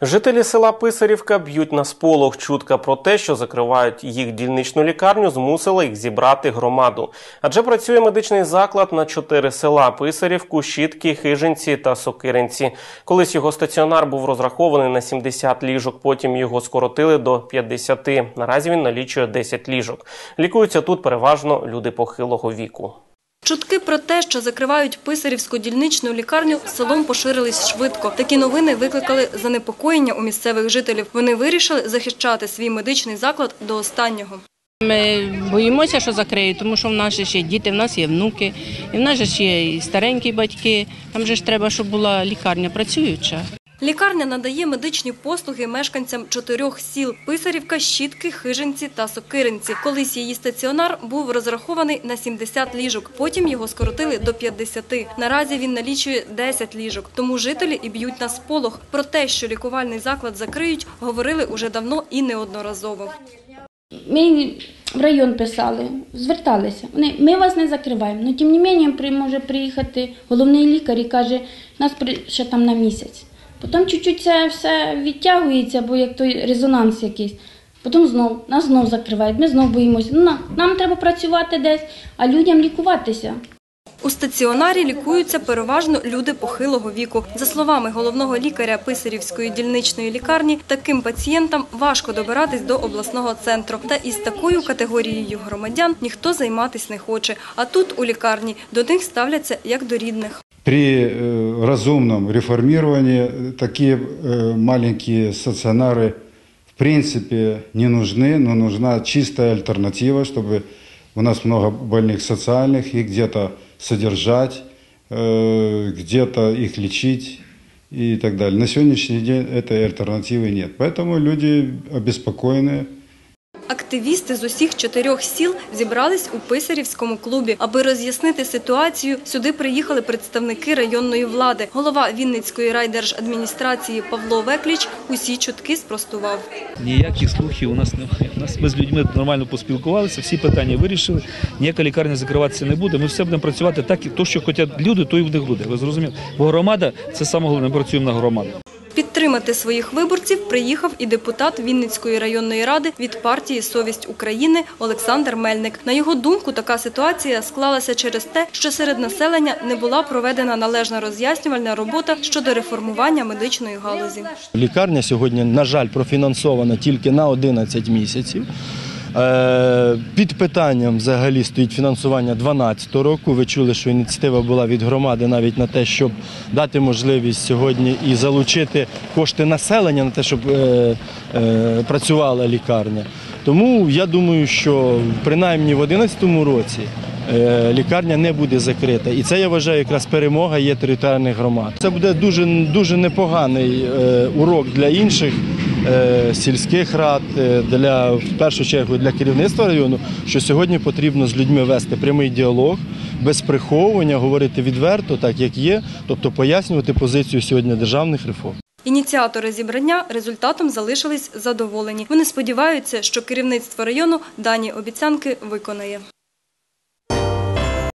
Жителі села Писарівка б'ють на сполох. Чутка про те, що закривають їх дільничну лікарню, змусила їх зібрати громаду. Адже працює медичний заклад на чотири села: Писарівку, Щітки, Хижинці та Сокиринці. Колись його стаціонар був розрахований на 70 ліжок, потім його скоротили до 50. Наразі він налічує 10 ліжок. Лікуються тут переважно люди похилого віку. Чутки про те, що закривають писарівську дільничну лікарню, селом поширились швидко. Такі новини викликали занепокоєння у місцевих жителів. Вони вирішили захищати свій медичний заклад до останнього. Ми боїмося, що закриють, тому що в нас ще є діти, в нас є внуки, і в нас ж є і старенькі батьки. Там же ж треба, щоб була лікарня працююча. Лікарня надає медичні послуги мешканцям чотирьох сіл – Писарівка, Щітки, Хижинці та Сокиринці. Колись її стаціонар був розрахований на 70 ліжок, потім його скоротили до 50. Наразі він налічує 10 ліжок, тому жителі і б'ють на сполох. Про те, що лікувальний заклад закриють, говорили уже давно і неодноразово. Ми в район писали, зверталися. Вони, ми вас не закриваємо. Ну, тим не менше, може приїхати головний лікар і каже, нас ще там на місяць. Потім чуть-чуть це все відтягується, бо як той резонанс якийсь. Потім знов, нас знов закривають, ми знов боїмося. Ну, на- нам треба працювати десь, а людям лікуватися. У стаціонарі лікуються переважно люди похилого віку. За словами головного лікаря Писарівської дільничної лікарні, таким пацієнтам важко добиратись до обласного центру. Та із такою категорією громадян ніхто займатись не хоче. А тут у лікарні до них ставляться як до рідних. При э, разумном реформировании э, такие э, маленькие стационары в принципе не нужны, но нужна чистая альтернатива, чтобы у нас много больных социальных, их где-то содержать, где-то их лечить и так далее. На сегодняшний день этой альтернативы нет. Поэтому люди обеспокоены Активісти з усіх чотирьох сіл зібрались у Писарівському клубі. Аби роз'яснити ситуацію, сюди приїхали представники районної влади. Голова Вінницької райдержадміністрації Павло Векліч усі чутки спростував. Ніяких слухів у нас немає. Нас ми з людьми нормально поспілкувалися, всі питання вирішили. Ніяка лікарня закриватися не буде. Ми все будемо працювати так, то, що хочуть люди, то і в них буде. Ви зрозуміли? Бо громада це саме головне. Ми працюємо на громаду. Підтримати своїх виборців приїхав і депутат Вінницької районної ради від партії Совість України Олександр Мельник. На його думку, така ситуація склалася через те, що серед населення не була проведена належна роз'яснювальна робота щодо реформування медичної галузі. Лікарня сьогодні, на жаль, профінансована тільки на 11 місяців. Е, Під питанням взагалі стоїть фінансування 2012 року. Ви чули, що ініціатива була від громади навіть на те, щоб дати можливість сьогодні і залучити кошти населення на те, щоб е, е, працювала лікарня. Тому я думаю, що принаймні в 2011 році лікарня не буде закрита. І це я вважаю якраз перемога є територіальних громад. Це буде дуже, дуже непоганий урок для інших сільських рад, е, для в першу чергу для керівництва району, що сьогодні потрібно з людьми вести прямий діалог, без приховування, говорити відверто, так як є, тобто пояснювати позицію сьогодні державних реформ. Ініціатори зібрання результатом залишились задоволені. Вони сподіваються, що керівництво району дані обіцянки виконає.